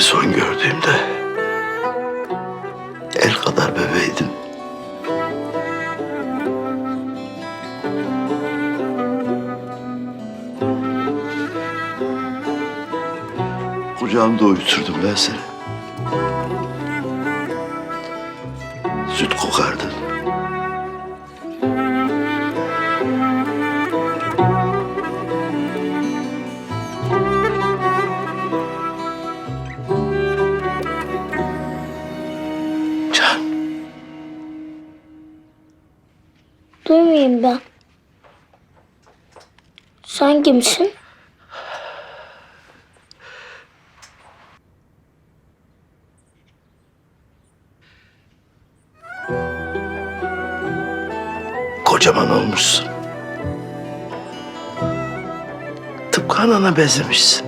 Seni son gördüğümde el kadar bebeydin. Kucağımda uyuturdum ben seni. Süt kokardın. Duymayayım ben. Sen kimsin? Kocaman olmuşsun. Tıpkı anana benzemişsin.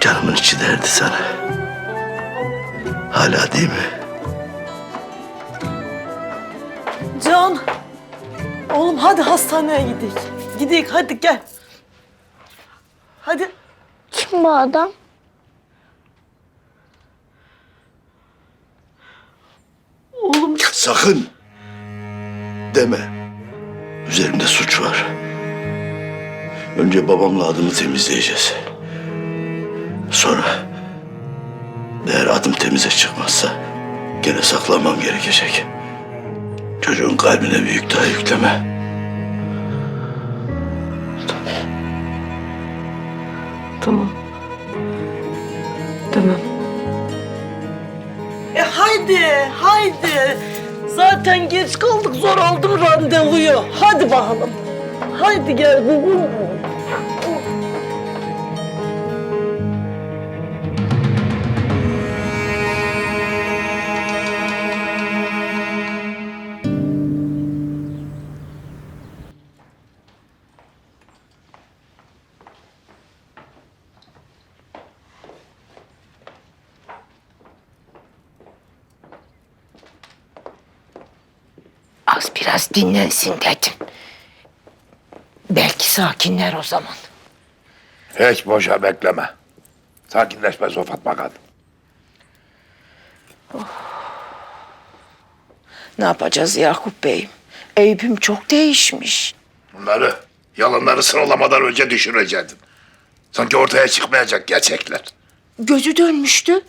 Canımın içi derdi sana. Hala değil mi? Can. Oğlum hadi hastaneye gidelim. Gidelim hadi gel. Hadi. Kim bu adam? Oğlum Sakın deme. Üzerimde suç var. Önce babamla adımı temizleyeceğiz. Sonra eğer adım temize çıkmazsa gene saklanmam gerekecek. Çocuğun kalbine bir yük daha yükleme. Tamam. Tamam. E haydi, haydi. Zaten geç kaldık, zor aldım randevuyu. Hadi bakalım. Haydi gel Az biraz dinlensin dedim. Belki sakinler o zaman. Hiç boşa bekleme. Sakinleşmez o Fatma kadın. Ne yapacağız Yakup Bey'im? Eyüp'üm çok değişmiş. Bunları yalanları sıralamadan önce düşünecektin. Sanki ortaya çıkmayacak gerçekler. Gözü dönmüştü.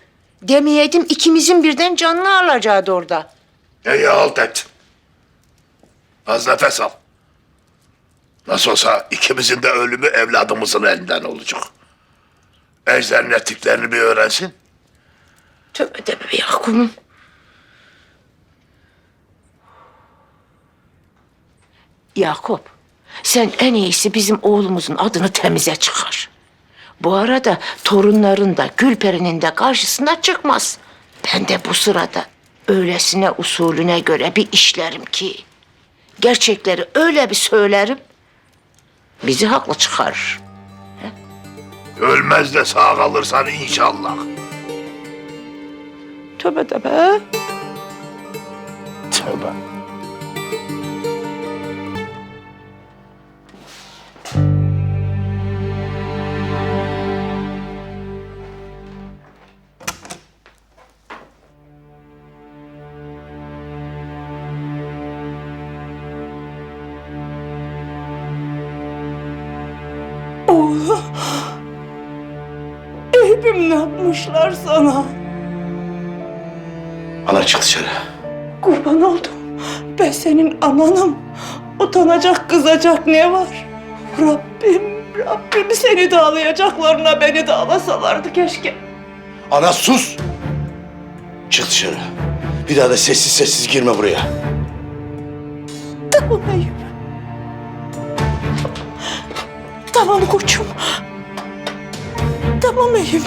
Demeyedim ikimizin birden canını alacaktı orada. İyi halt et. Az nefes al. Nasıl olsa ikimizin de ölümü evladımızın elinden olacak. Ejder'in ettiklerini bir öğrensin. Tövbe de be Yakup'um. Yakup, sen en iyisi bizim oğlumuzun adını temize çıkar. Bu arada torunların da Gülperi'nin de karşısına çıkmaz. Ben de bu sırada öylesine usulüne göre bir işlerim ki... ...gerçekleri öyle bir söylerim... ...bizi haklı çıkarır. Ölmez de sağ kalırsan inşallah. Tövbe de be. Tövbe. Eyüp'üm ne yapmışlar sana? Ana çık dışarı. Kurban oldum. Ben senin ananım. Utanacak, kızacak ne var? Rabbim, Rabbim seni de ağlayacaklarına beni de ağlasalardı keşke. Ana sus! Çık dışarı. Bir daha da sessiz sessiz girme buraya. Tamam Eyüp. Tamam koçum. Tamam Eyüp.